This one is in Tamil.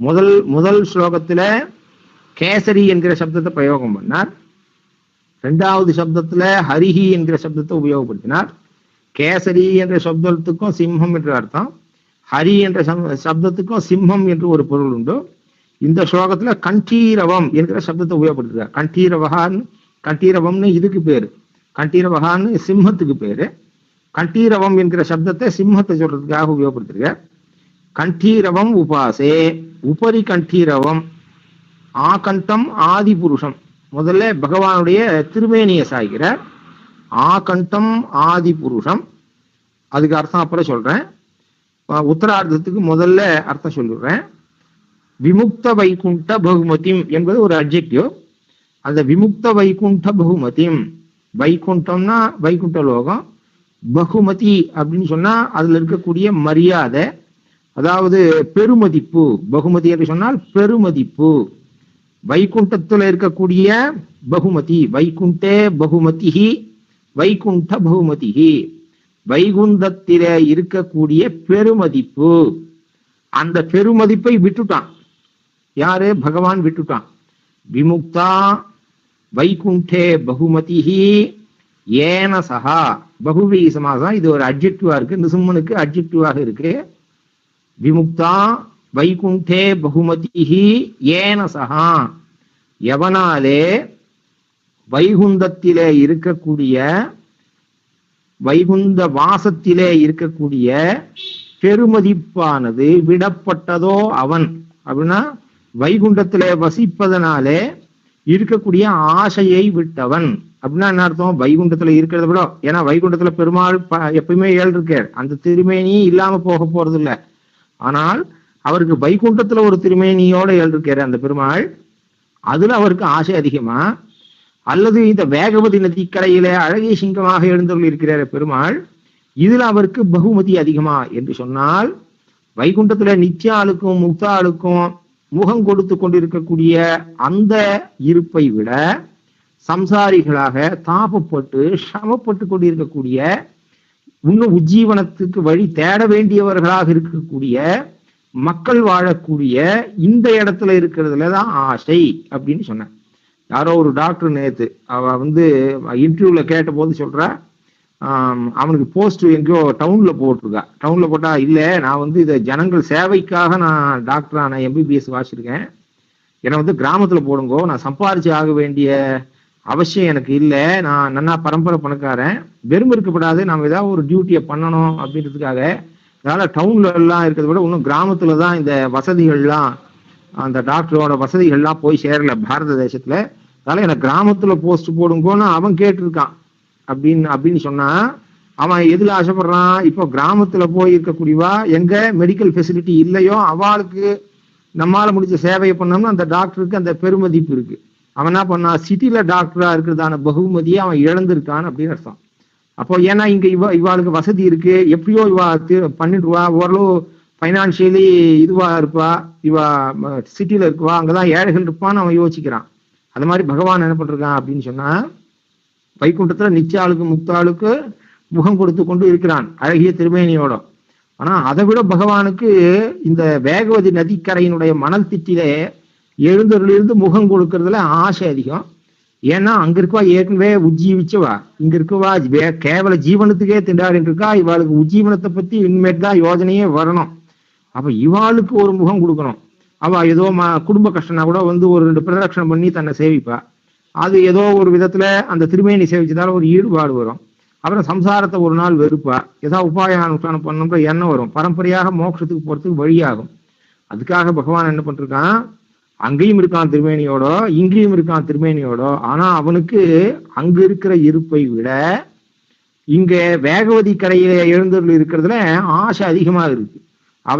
முதல் முதல் ஸ்லோகத்துல கேசரி என்கிற சப்தத்தை பிரயோகம் பண்ணார். ரெண்டாவது சப்தத்துல ஹரிஹி என்கிற சப்தத்தை உபயோகப்படுத்தினார். கேசரி என்ற சப்தத்துக்கும் சிம்மம் என்று அர்த்தம். ஹரி என்ற சப்தத்துக்கும் சிம்மம் என்று ஒரு பொருள் உண்டு. இந்த ஸ்லோகத்துல கண்டீரவம் என்கிற சப்தத்தை உபயோகப்படுத்துறார் கண்டீரவகான்னு கண்டீரவம்னு இதுக்கு பேரு. கண்டீரவகான்னு சிம்மத்துக்கு பேரு. கண்டீரவம் என்கிற சப்தத்தை சிம்மத்தை சொல்றதுக்காக உபயோகப்படுத்திருக்கார். கண்டீரவம் உபாசே. உபரி கண்டீரவம் ஆகண்டம் ஆதி புருஷம் முதல்ல பகவானுடைய திருமேனியை சாய்கிற ஆகண்டம் ஆதி புருஷம் அதுக்கு அர்த்தம் அப்புறம் சொல்றேன். உத்தரார்த்தத்துக்கு முதல்ல அர்த்தம் சொல்லிடுறேன். விமுக்த வைகுண்ட பகுமதிம் என்பது ஒரு அப்ஜெக்டிவ் அந்த விமுக்த வைகுண்ட பகுமதிம். வைகுண்டம்னா வைகுண்ட லோகம். பகுமதி அப்படின்னு சொன்னா அதுல இருக்கக்கூடிய மரியாதை. அதாவது பெருமதிப்பு பகுமதி என்று சொன்னால் பெருமதிப்பு. வைகுண்டத்துல இருக்கக்கூடிய பகுமதி வைகுண்டே பகுமதிஹி வைகுண்ட பகுமதிஹி. வைகுண்டத்தில இருக்கக்கூடிய பெருமதிப்பு. அந்த பெருமதிப்பை விட்டுட்டான். யாரு? பகவான் விட்டுட்டான். விமுக்தா வைகுண்டே பகுமதிஹி ஏன சஹா பகுவி சமாசம் இது ஒரு அப்ஜெக்டிவா இருக்கு. நிசும்மனுக்கு அப்ஜெக்டிவாக இருக்கு. விமுக்தா வைகுண்டே பகுமதிஹி ஏன சஹா. எவனாலே வைகுந்தத்திலே இருக்கக்கூடிய வைகுந்த வாசத்திலே இருக்கக்கூடிய பெருமதிப்பானது விடப்பட்டதோ அவன். அப்படின்னா வைகுண்டத்திலே வசிப்பதனாலே இருக்கக்கூடிய ஆசையை விட்டவன். அப்படின்னா என்ன அர்த்தம்? வைகுண்டத்துல இருக்கிறத விட. ஏன்னா வைகுண்டத்துல பெருமாள் எப்பயுமே ஏழு இருக்கார் அந்த திருமேனி இல்லாம போக போறது இல்லை ஆனால் அவருக்கு வைகுண்டத்துல ஒரு திருமேனியோட ஏழு அந்த பெருமாள். அதுல அவருக்கு ஆசை அதிகமா. அல்லது இந்த வேகவதி நதிக்கரையிலே அழகிய சிங்கமாக எழுந்தருள் இருக்கிறார் பெருமாள். இதுல அவருக்கு பகுமதி அதிகமா என்று சொன்னால் வைகுண்டத்துல நித்யாளுக்கும் முக்தாளுக்கும் முகம் கொடுத்து கொண்டிருக்கக்கூடிய அந்த இருப்பை விட சம்சாரிகளாக தாபப்பட்டு சிரமப்பட்டு கொண்டிருக்கக்கூடிய இன்னும் உஜ்ஜீவனத்துக்கு வழி தேட வேண்டியவர்களாக இருக்கக்கூடிய மக்கள் வாழக்கூடிய இந்த இடத்துல இருக்கிறதுல தான் ஆசை அப்படின்னு சொன்னேன் யாரோ ஒரு டாக்டர் நேத்து அவ வந்து இன்டர்வியூல கேட்ட போது சொல்றா அவனுக்கு போஸ்ட் எங்கேயோ டவுன்ல போட்டிருக்கா. டவுன்ல போட்டா இல்ல நான் வந்து இதை ஜனங்கள் சேவைக்காக நான் டாக்டர் எம்பிபிஎஸ் வாசிச்சிருக்கேன். என்னை வந்து கிராமத்துல போடுங்கோ நான் சம்பாரிச்சு ஆக வேண்டிய அவசியம் எனக்கு இல்லை. நான் நன்னா பரம்பரை பணக்காரன். வெறும் இருக்கப்படாது. நம்ம ஏதாவது ஒரு டியூட்டியை பண்ணணும் அப்படின்றதுக்காக அதனால டவுன்ல எல்லாம் இருக்கிறத விட இன்னும் கிராமத்துல தான் இந்த வசதிகள்லாம் அந்த டாக்டரோட வசதிகள்லாம் போய் சேரல பாரத தேசத்துல. அதனால எனக்கு கிராமத்துல போஸ்ட் போடுங்கோன்னு அவன் கேட்டிருக்கான். அப்படின்னு அப்படின்னு சொன்னா அவன் எதுல ஆசைப்படுறான்? இப்போ கிராமத்துல போய் இருக்கக்கூடியவா? எங்க மெடிக்கல் ஃபெசிலிட்டி இல்லையோ? அவளுக்கு நம்மால் முடிஞ்ச சேவையை பண்ணோம்னா அந்த டாக்டருக்கு அந்த பெருமதிப்பு இருக்கு. அவன் என்ன பண்ணா சிட்டில டாக்டரா இருக்கிறதான பகுமதியை அவன் இழந்திருக்கான் அப்படின்னு அர்த்தம். அப்போ ஏன்னா இங்க இவ இவாளுக்கு வசதி இருக்கு. எப்படியோ இவா தி- பண்ணிடுவா. ஓரளவு ஃபைனான்சியலி இதுவா இருப்பா. இவா சிட்டில இருக்குவா. அங்கதான் ஏழைகள் இருப்பான்னு அவன் யோசிக்கிறான். அது மாதிரி பகவான் என்ன பண்றான் அப்படின்னு சொன்னா வைகுண்டத்துல நிச்சயாளுக்கு முக்தாளுக்கு முகம் கொடுத்து கொண்டு இருக்கிறான் அழகிய திருமேனியோட. ஆனா அதை விட பகவானுக்கு இந்த வேகவதி நதிக்கரையினுடைய மணல் திட்டிலே எழுந்தருளிருந்து முகம் கொடுக்கறதுல ஆசை அதிகம். ஏன்னா அங்க இருக்கவா ஏற்கனவே உஜ்ஜீவிச்சவா இங்க இருக்கவா வே- கேவல ஜீவனத்துக்கே திண்டாடிட்டு இருக்கா? இவாளுக்கு உஜ்ஜீவனத்தை பத்தி இனிமேட்டு தான் யோஜனையே வரணும். அப்ப இவாளுக்கு ஒரு முகம் கொடுக்கணும். அவ ஏதோ ம குடும்ப கஷ்டம்னா கூட வந்து ஒரு ரெண்டு பிரதட்சணம் பண்ணி தன்னை சேவிப்பா. அது ஏதோ ஒரு விதத்துல அந்த திருமேனி சேவிச்சதால ஒரு ஈடுபாடு வரும். அப்புறம் சம்சாரத்தை ஒரு நாள் வெறுப்பா. ஏதோ உபாய அனுஷ்டானம் பண்ணணுன்ற எண்ணம் வரும். பரம்பரையாக மோட்சத்துக்கு போறதுக்கு வழியாகும். அதுக்காக பகவான் என்ன பண்ணிருக்கான்? அங்கேயும் இருக்கான் திருமேனியோட இங்கேயும் இருக்கான் திருமேனியோட. ஆனா அவனுக்கு அங்க இருக்கிற இருப்பை விட இங்க வேகவதி கரையில எழுந்தருள் இருக்கிறதுல ஆசை அதிகமா இருக்கு.